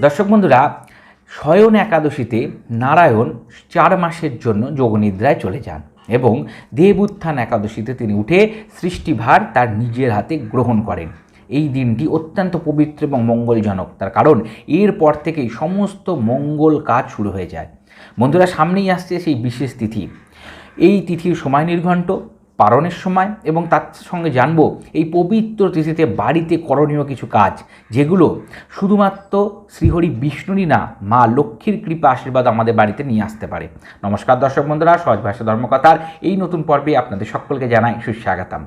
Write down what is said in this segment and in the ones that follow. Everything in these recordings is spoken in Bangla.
দর্শক বন্ধুরা শয়ন একাদশীতে নারায়ণ চার মাসের জন্য যোগনিদ্রায় চলে যান এবং দেব উত্থান একাদশীতে তিনি উঠে সৃষ্টিভার তার নিজের হাতে গ্রহণ করেন। এই দিনটি অত্যন্ত পবিত্র এবং মঙ্গলজনক। তার কারণ, এরপর থেকেই সমস্ত মঙ্গল কাজ শুরু হয়ে যায়। বন্ধুরা, সামনেই আসছে সেই বিশেষ তিথি। এই তিথির সময় নির্ঘণ্ট পারণের সময় এবং তার সঙ্গে জানব এই পবিত্র তিথিতে বাড়িতে করণীয় কিছু কাজ, যেগুলো শুধুমাত্র শ্রীহরি বিষ্ণুরই না, মা লক্ষ্মীর কৃপা আশীর্বাদ আমাদের বাড়িতে নিয়ে আসতে পারে। নমস্কার দর্শক বন্ধুরা, সহজ ভাষা ধর্মকথার এই নতুন পর্বে আপনাদের সকলকে জানাই সুস্বাগতম।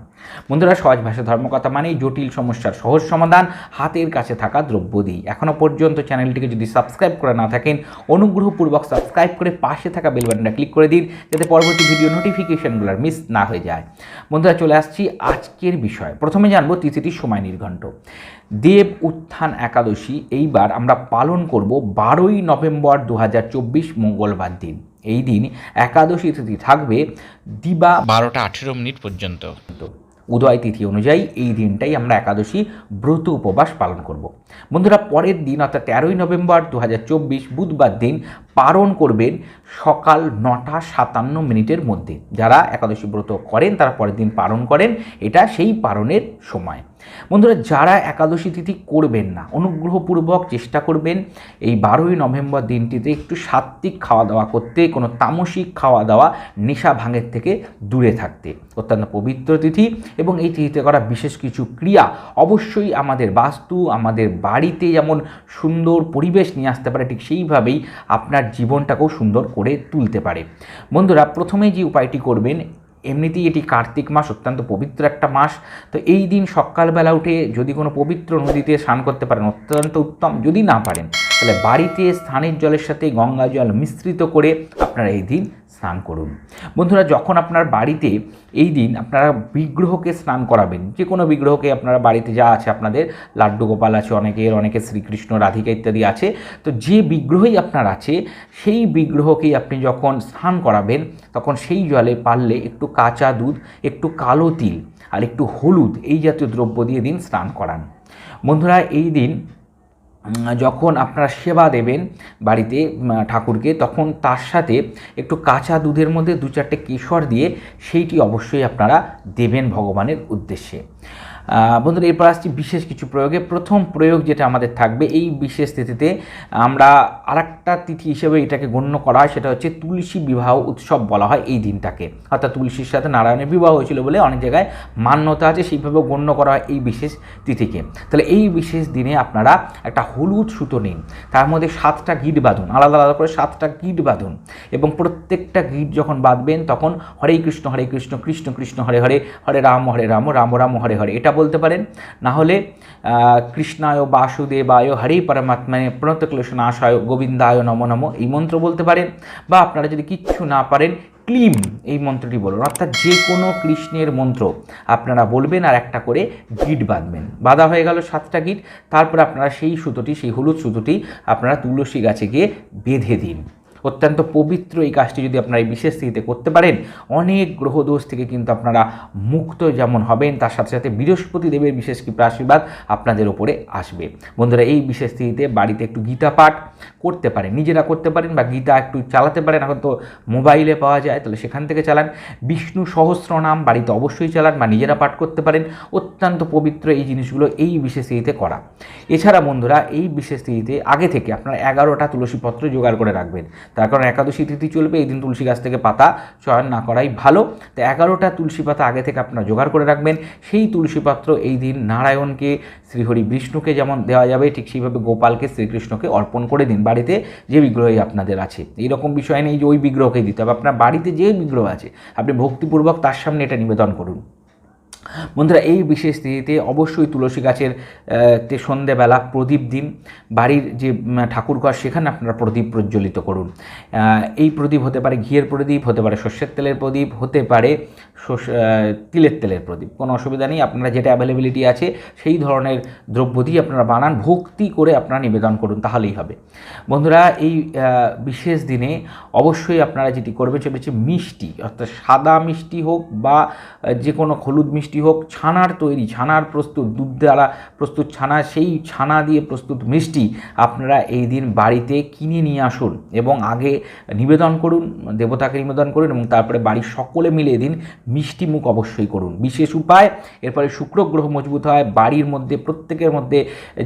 বন্ধুরা, সহজ ভাষা ধর্মকথা মানেই জটিল সমস্যার সহজ সমাধান, হাতের কাছে থাকা দ্রব্য দিই। এখনও পর্যন্ত চ্যানেলটিকে যদি সাবস্ক্রাইব করে না থাকেন, অনুগ্রহপূর্বক সাবস্ক্রাইব করে পাশে থাকা বেল বাটনটা ক্লিক করে দিন, যাতে পরবর্তী ভিডিও নোটিফিকেশনগুলো মিস না হয়ে যায়। বন্ধুরা চলে আসছি আজকের বিষয়। প্রথমে জানব তিথিটির সময় নির্ঘণ্ট। দেব উত্থান একাদশী এইবার আমরা পালন করব বারোই নভেম্বর দু হাজার চব্বিশ মঙ্গলবার দিন। এই দিন একাদশী তিথি থাকবে দিবা বারোটা আঠেরো মিনিট পর্যন্ত। উদয় তিথি অনুযায়ী এই দিনটাই আমরা একাদশী ব্রত উপবাস পালন করব। বন্ধুরা পরের দিন অর্থাৎ তেরোই নভেম্বর দু হাজার চব্বিশ বুধবার দিন পালন করবেন সকাল নটা সাতান্ন মিনিটের মধ্যে। যারা একাদশী ব্রত করেন, তারা পরের দিন পালন করেন, এটা সেই পালনের সময়। বন্ধুরা, যারা একাদশী তিথি করবেন না, অনুগ্রহপূর্বক চেষ্টা করবেন এই বারোই নভেম্বর দিনটিতে একটু সাত্ত্বিক খাওয়া দাওয়া করতে, কোনো তামসিক খাওয়া দাওয়া নেশা ভাঙের থেকে দূরে থাকতে। অত্যন্ত পবিত্র তিথি এবং এই তিথিতে করা বিশেষ কিছু ক্রিয়া অবশ্যই আমাদের বাস্তু, আমাদের বাড়িতে যেমন সুন্দর পরিবেশ নিয়ে আসতে পারে, ঠিক সেইভাবেই আপনার জীবনটাকেও সুন্দর করে তুলতে পারে। বন্ধুরা প্রথমে যে উপায়টি করবেন, এমনিতেই এটি কার্তিক মাস, অত্যন্ত পবিত্র একটা মাস। তো এই দিন সকালবেলা উঠে যদি কোনো পবিত্র নদীতে স্নান করতে পারেন, অত্যন্ত উত্তম। যদি না পারেন তাহলে বাড়িতে স্নানের জলের সাথে গঙ্গা জল মিশ্রিত করে আপনারা এই দিন স্নান করুন। বন্ধুরা, যখন আপনার বাড়িতে এই দিন আপনারা বিগ্রহকে স্নান করাবেন, যে কোনো বিগ্রহকে আপনারা বাড়িতে যা আছে আপনাদের, লাড্ডু গোপাল আছে অনেকের, অনেকে শ্রীকৃষ্ণ, রাধিকা ইত্যাদি আছে, তো যে বিগ্রহই আপনার আছে, সেই বিগ্রহকেই আপনি যখন স্নান করাবেন, তখন সেই জলে পারলে একটু কাঁচা দুধ, একটু কালো তিল আর একটু হলুদ, এই জাতীয় দ্রব্য দিয়ে দিন স্নান করান। বন্ধুরা, এই দিন যখন আপনারা সেবা দেবেন বাড়িতে ঠাকুরকে, তখন তার সাথে একটু কাঁচা দুধের মধ্যে দু চারটে কেশর দিয়ে সেইটি অবশ্যই আপনারা দেবেন ভগবানের উদ্দেশ্যে। বন্ধুরা, এরপর আসছি বিশেষ কিছু প্রয়োগে। প্রথম প্রয়োগ যেটা আমাদের থাকবে, এই বিশেষ তিথিতে আমরা আরেকটা তিথি হিসেবে এটাকে গণ্য করা হয়, সেটা হচ্ছে তুলসী বিবাহ উৎসব বলা হয় এই দিনটাকে। অর্থাৎ তুলসীর সাথে নারায়ণের বিবাহ হয়েছিল বলে অনেক জায়গায় মান্যতা আছে, সেইভাবেও গণ্য করা হয় এই বিশেষ তিথিকে। তাহলে এই বিশেষ দিনে আপনারা একটা হলুদ সুতো নিন, তার মধ্যে সাতটা গিট বাঁধুন, আলাদা আলাদা করে সাতটা গিট বাঁধুন এবং প্রত্যেকটা গিট যখন বাঁধবেন, তখন হরে কৃষ্ণ হরে কৃষ্ণ কৃষ্ণ কৃষ্ণ, হরে হরে হরে রাম হরে রাম রাম রাম, হরে হরে, এটা বলতে পারেন। না হলে কৃষ্ণায় বাসুদেবায় হরে পরমাত্মায় প্রণত প্রণতক্লেশনাশায় গোবিন্দায় নম নম এই মন্ত্র বলতে পারেন। বা আপনারা যদি কিচ্ছু না পারেন, ক্লিম এই মন্ত্রটি বলুন। অর্থাৎ যে কোনো কৃষ্ণের মন্ত্র আপনারা বলবেন আর একটা করে গিট বাঁধবেন। বাঁধা হয়ে গেল সাতটা গিট। তারপর আপনারা সেই সুতোটি, সেই হলুদ সুতোটি আপনারা তুলসী গাছে গিয়ে বেঁধে দিন। অত্যন্ত পবিত্র এই কাজটি যদি আপনারা এই বিশেষ তিথিতে করতে পারেন, অনেক গ্রহদোষ থেকে কিন্তু আপনারা মুক্ত যেমন হবেন, তার সাথে সাথে বৃহস্পতি দেবের বিশেষ কৃপা আশীর্বাদ আপনাদের ওপরে আসবে। বন্ধুরা, এই বিশেষ তিথিতে বাড়িতে একটু গীতা পাঠ করতে পারেন। নিজেরা করতে পারেন বা গীতা একটু চালাতে পারেন। এখন তো মোবাইলে পাওয়া যায়, তাহলে সেখান থেকে চালান। বিষ্ণু সহস্র নাম বাড়িতে অবশ্যই চালান বা নিজেরা পাঠ করতে পারেন। অত্যন্ত পবিত্র এই জিনিসগুলো এই বিশেষ তিথিতে করা। এছাড়া বন্ধুরা, এই বিশেষ তিথিতে আগে থেকে আপনারা এগারোটা তুলসী পত্র জোগাড় করে রাখবেন। তার কারণ একাদশী তিথি চলবে, এই দিন তুলসী গাছ থেকে পাতা চয়ন না করাই ভালো। তো এগারোটা তুলসী পাতা আগে থেকে আপনারা জোগাড় করে রাখবেন। সেই তুলসী পাত্র এই দিন নারায়ণকে, শ্রীহরি বিষ্ণুকে যেমন দেওয়া যাবে, ঠিক সেইভাবে গোপালকে, শ্রীকৃষ্ণকে অর্পণ করে দিন। বাড়িতে যে বিগ্রহই আপনাদের আছে, এইরকম বিষয় নেই যে ওই বিগ্রহকেই দিতে হবে। আপনার বাড়িতে যে বিগ্রহ আছে, আপনি ভক্তিপূর্বক তার সামনে এটা নিবেদন করুন। বন্ধুরা, এই বিশেষ তিথিতে অবশ্যই তুলসী গাছের তে সন্ধেবেলা প্রদীপ দিন। বাড়ির যে ঠাকুরঘর, সেখানে আপনারা প্রদীপ প্রজ্বলিত করুন। এই প্রদীপ হতে পারে ঘিয়ের প্রদীপ, হতে পারে সর্ষের তেলের প্রদীপ, হতে পারে তিলের তেলের প্রদীপ। কোনো অসুবিধা নেই, আপনারা যেটা অ্যাভেলেবিলিটি আছে, সেই ধরনের দ্রব্য দিয়ে আপনারা বানান, ভক্তি করে আপনারা নিবেদন করুন, তাহলেই হবে। বন্ধুরা, এই বিশেষ দিনে অবশ্যই আপনারা যেটি করবে, সেটা হচ্ছে মিষ্টি, অর্থাৎ সাদা মিষ্টি হোক বা যে কোনো হলুদ মিষ্টি মিষ্টি হোক, ছানার তৈরি, ছানার প্রস্তুত, দুধ দ্বারা প্রস্তুত ছানা, সেই ছানা দিয়ে প্রস্তুত মিষ্টি আপনারা এই দিন বাড়িতে কিনে নিয়ে আসুন এবং আগে নিবেদন করুন, দেবতাকে নিবেদন করুন এবং তারপরে বাড়ির সকলে মিলে এদিন মিষ্টি মুখ অবশ্যই করুন। বিশেষ উপায় এরপরে শুক্র গ্রহ মজবুত হয়, বাড়ির মধ্যে, প্রত্যেকের মধ্যে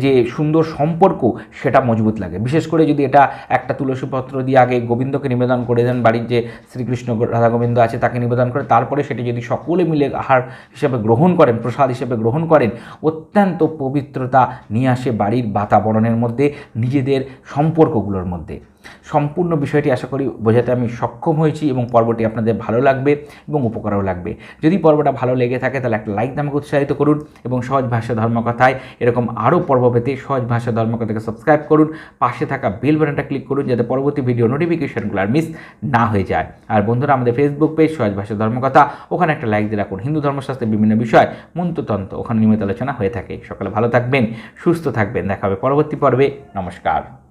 যে সুন্দর সম্পর্ক সেটা মজবুত লাগে। বিশেষ করে যদি এটা একটা তুলসীপত্র দিয়ে আগে গোবিন্দকে নিবেদন করে দেন, বাড়ির যে শ্রীকৃষ্ণ রাধা গোবিন্দ আছে তাকে নিবেদন করে, তারপরে সেটি যদি সকলে মিলে আহার হিসেবে গ্রহণ করেন, প্রসাদ হিসেবে গ্রহণ করেন, অত্যন্ত পবিত্রতা নিয়ে আসে বাড়ির বাতাবরণের মধ্যে, নিজেদের সম্পর্কগুলোর মধ্যে। সম্পূর্ণ বিষয়টি আশা করি বোঝাতে আমি সক্ষম হয়েছি এবং পর্বটি আপনাদের ভালো লাগবে এবং উপকারও লাগবে। যদি পর্বটা ভালো লেগে থাকে তাহলে একটা লাইক আমাকে উৎসাহিত করুন এবং সহজ ভাষা ধর্মকথায় এরকম আরও পর্ব পেতে সহজ ভাষা ধর্মকথাকে সাবস্ক্রাইব করুন। পাশে থাকা বেল বাটনটা ক্লিক করুন যাতে পরবর্তী ভিডিও নোটিফিকেশনগুলো আর মিস না হয়ে যায়। আর বন্ধুরা, আমাদের ফেসবুক পেজ সহজ ভাষা ধর্মকথা ওখানে একটা লাইক দিয়ে রাখুন। হিন্দু ধর্মশাস্ত্রের বিভিন্ন বিষয়, মন্ত্রতন্ত্র, ওখানে নিয়মিত আলোচনা হয়ে থাকে। সকালে ভালো থাকবেন, সুস্থ থাকবেন। দেখা হবে পরবর্তী পর্বে। নমস্কার।